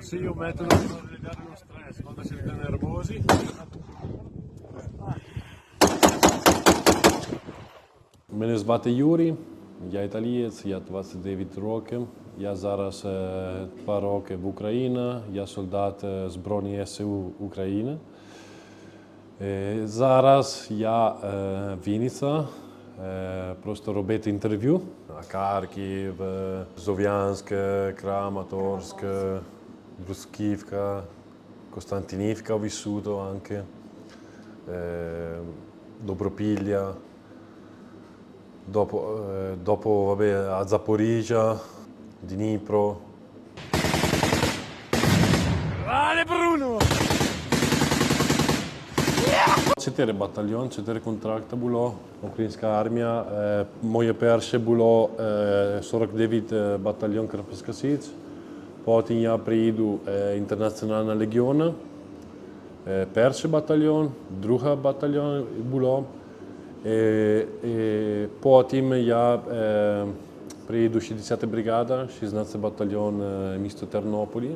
Un metodo per non ridare lo stress quando siete nervosi. Мене звати Юрій, я італієць, я 29 років. Я зараз е, два роки в Україні, я солдат е, Збройних СУ України. Е, Зараз я в Вінниця, просто робити інтерв'ю. Харків, Зов'янськ, Краматорськ, Bruschivka, Costantinivka ho vissuto anche, eh, Dobropiglia, dopo, eh, dopo vabbè, a Zaporizia, Dnipro. Vale Bruno! C'era il battaglione, bataljon, il kontrakta bilo, ukrajinska armija, eh, moje perše bilo eh, eh Battaglione bataljon Krpskasic, Карпатська Січ. Потім я приїду legiona, Інтернаціональна легіона. bataljon, Перший bataljon другий bilo. було. Е, potem ja, я prijedu приїду 60 бригада, 16 батальйон е, місто Тернополі.